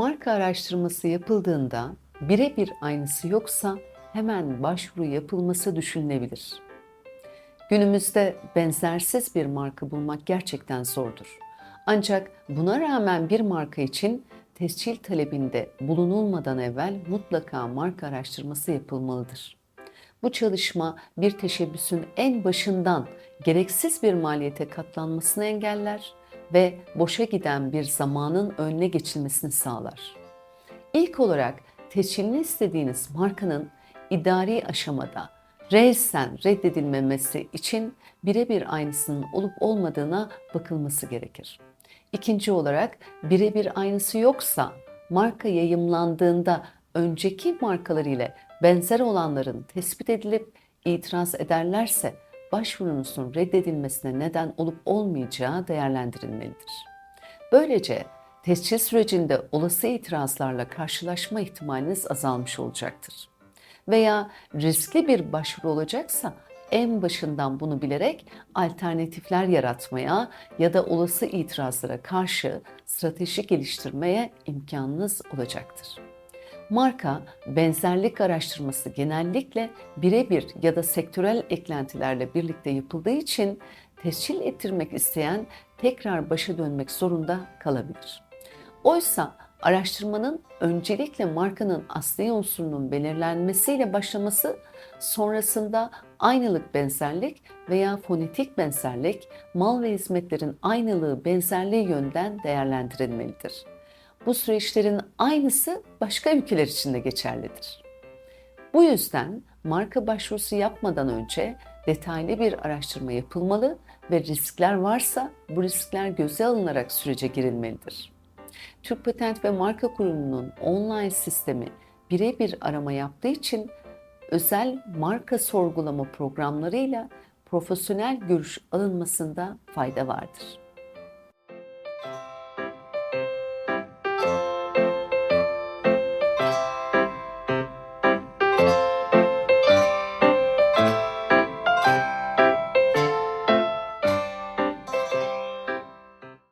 Marka araştırması yapıldığında birebir aynısı yoksa hemen başvuru yapılması düşünülebilir. Günümüzde benzersiz bir marka bulmak gerçekten zordur. Ancak buna rağmen bir marka için tescil talebinde bulunulmadan evvel mutlaka marka araştırması yapılmalıdır. Bu çalışma bir teşebbüsün en başından gereksiz bir maliyete katlanmasını engeller ve boşa giden bir zamanın önüne geçilmesini sağlar. İlk olarak tescilini istediğiniz markanın idari aşamada reisen reddedilmemesi için birebir aynısının olup olmadığına bakılması gerekir. İkinci olarak birebir aynısı yoksa marka yayımlandığında önceki markalar ile benzer olanların tespit edilip itiraz ederlerse başvurunuzun reddedilmesine neden olup olmayacağı değerlendirilmelidir. Böylece tescil sürecinde olası itirazlarla karşılaşma ihtimaliniz azalmış olacaktır. Veya riskli bir başvuru olacaksa en başından bunu bilerek alternatifler yaratmaya ya da olası itirazlara karşı strateji geliştirmeye imkanınız olacaktır. Marka benzerlik araştırması genellikle birebir ya da sektörel eklentilerle birlikte yapıldığı için tescil ettirmek isteyen tekrar başa dönmek zorunda kalabilir. Oysa araştırmanın öncelikle markanın asli unsurunun belirlenmesiyle başlaması, sonrasında aynılık benzerlik veya fonetik benzerlik, mal ve hizmetlerin aynılığı benzerliği yönden değerlendirilmelidir. Bu süreçlerin aynısı başka ülkeler için de geçerlidir. Bu yüzden marka başvurusu yapmadan önce detaylı bir araştırma yapılmalı ve riskler varsa bu riskler göze alınarak sürece girilmelidir. Türk Patent ve Marka Kurumu'nun online sistemi birebir arama yaptığı için özel marka sorgulama programlarıyla profesyonel görüş alınmasında fayda vardır.